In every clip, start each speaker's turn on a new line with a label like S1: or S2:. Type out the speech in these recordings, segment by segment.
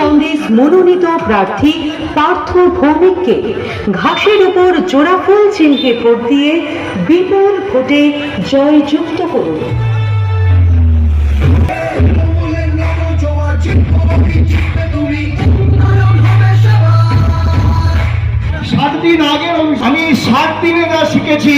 S1: কংগ্রেস মনোনীত প্রার্থী পার্থ ভৌমিককে ঘাসের উপর জোড়াফুল চিহ্নে ভোট দিয়ে বিপুল ভোটে জয়যুক্ত করুন।
S2: সাত দিন আগে আমি সাত দিনে যা শিখেছি।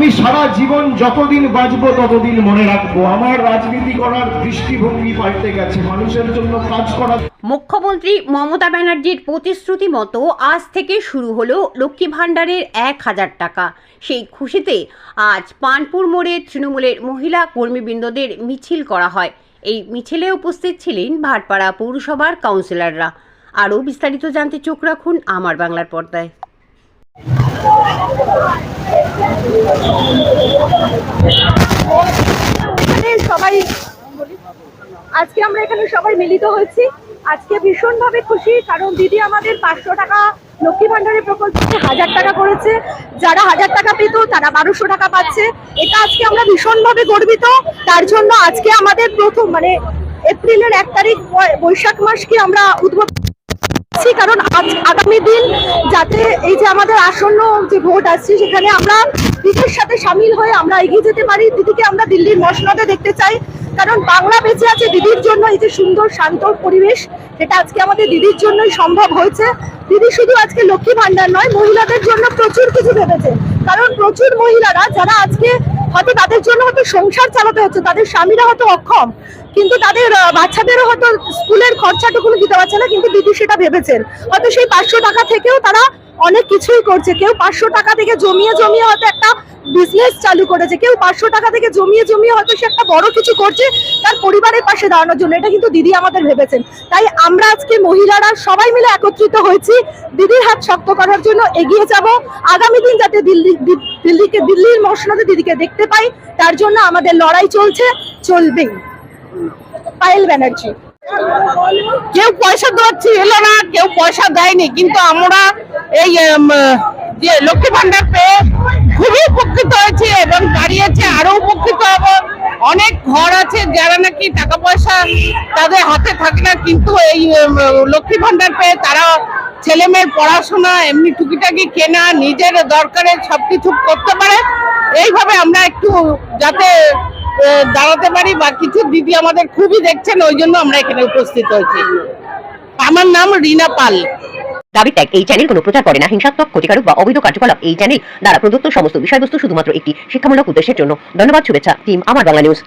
S2: আমি সারা জীবন যতদিন বাঁচবো ততদিন মনে রাখব। আমার রাজনীতি করার দৃষ্টিভঙ্গি পাল্টে গেছে। মানুষের জন্য কাজ করা
S3: মুখ্যমন্ত্রী মমতা ব্যানার্জির প্রতিশ্রুতি মতো আজ থেকে শুরু হলো লক্ষ্মী ভাণ্ডারের এক হাজার টাকা। সেই খুশিতে আজ পানপুর মোড়ে তৃণমূলের মহিলা কর্মীবৃন্দদের মিছিল করা হয়। এই মিছিলে উপস্থিত ছিলেন ভাটপাড়া পৌরসভার কাউন্সিলররা। আরও বিস্তারিত জানতে চোখ রাখুন আমার বাংলার পর্দায়।
S4: আজকে আমরা এখানে সবাই মিলিত হয়েছি। আজকে ভীষণভাবে খুশি, কারণ দিদি আমাদের পাঁচশো টাকা লক্ষ্মী ভান্ডারের প্রকল্পে হাজার টাকা করেছে। যারা হাজার টাকা পেত, তারা বারোশো টাকা পাচ্ছে। এটা আজকে আমরা ভীষণভাবে গর্বিত। তার জন্য আজকে আমাদের প্রথম মানে এপ্রিলের এক তারিখ, বৈশাখ মাসকে আমরা কারণ আজ আগামী দিন যাতে এই যে আমাদের আসন্ন যে ভোট আসছে, সেখানে আমরা দিদির সাথে সামিল হয়ে আমরা এগিয়ে যেতে পারি। দিদিকে আমরা দিল্লির মসনদে দেখতে চাই। কারণ বাংলা বেঁচে আছে দিদির জন্য এই যে সুন্দর, শান্ত পরিবেশ, সেটা আজকে আমাদের দিদির জন্যই সম্ভব হয়েছে। দিদি শুধু আজকে লক্ষ্মী ভান্ডার নয়, মহিলাদের জন্য প্রচুর কিছু ভেবেছে। কারণ প্রচুর মহিলারা, যারা আজকে হয়তো তাদের জন্য হয়তো সংসার চালাতে হচ্ছে, তাদের স্বামীরা হয়তো অক্ষম। কিন্তু তাদের বাচ্চাদেরও হয়তো স্কুলের খরচাটুকু দিতে পারছে না, কিন্তু দিদি সেটা ভেবেছেন। হয়তো সেই পাঁচশো টাকা থেকেও তারা অনেক কিছুই করছে। কেউ পাঁচশো টাকা থেকে জমিয়ে জমিয়ে হয়তো একটা বিজনেস চালু করেছে। কেউ পাঁচশো টাকা থেকে জমিয়ে জমিয়ে হয়তো সে একটা বড় কিছু করছে তার পরিবারের পাশে দাঁড়ানোর জন্য। এটা কিন্তু দিদি আমাদের ভেবেছেন। তাই আমরা আজকে মহিলারা সবাই মিলে একত্রিত হয়েছি। দিদির হাত শক্ত করার জন্য এগিয়ে যাব। আগামী দিন যাতে দিল্লি, দিল্লিকে, দিল্লির মসনদে দিদিকে দেখতে পাই, তার জন্য আমাদের লড়াই চলছে। চলবেই। পায়েল ব্যানার্জি।
S5: কেউ পয়সা দেওয়াচ্ছি, এলো না, কেউ পয়সা দেয়নি, কিন্তু আমরা এই যে লক্ষ্মী ভান্ডার পেয়ে খুবই উপকৃত হয়েছি এবং দাঁড়িয়েছে, আরও উপকৃত হব। অনেক ঘর আছে, যারা নাকি টাকা পয়সা তাদের হাতে থাকে না, কিন্তু এই লক্ষ্মী ভান্ডার পেয়ে তারা ছেলে মেয়ের পড়াশোনা, এমনি টুকিটাকি কেনা, নিজের দরকারে সবকিছু করতে পারে। এইভাবে আমরা একটু যাতে দাঁড়াতে পারি বা কিছু দিদি আমাদের খুবই দেখছেন, ওই জন্য আমরা এখানে উপস্থিত হয়েছি। আমার নাম রিনা পাল।
S6: দাবি ত্যাগ, এই চ্যানেল কোনো প্রচার করে না। হিংসাত্মক, ক্ষতিকারক বা অবৈধ কার্যকলাপ, এই চ্যানেল দ্বারা প্রদত্ত সমস্ত বিষয়বস্তু শুধুমাত্র একটি শিক্ষামূলক উদ্দেশ্যের জন্য। ধন্যবাদ, শুভেচ্ছা টিম আমার বাংলা নিউজ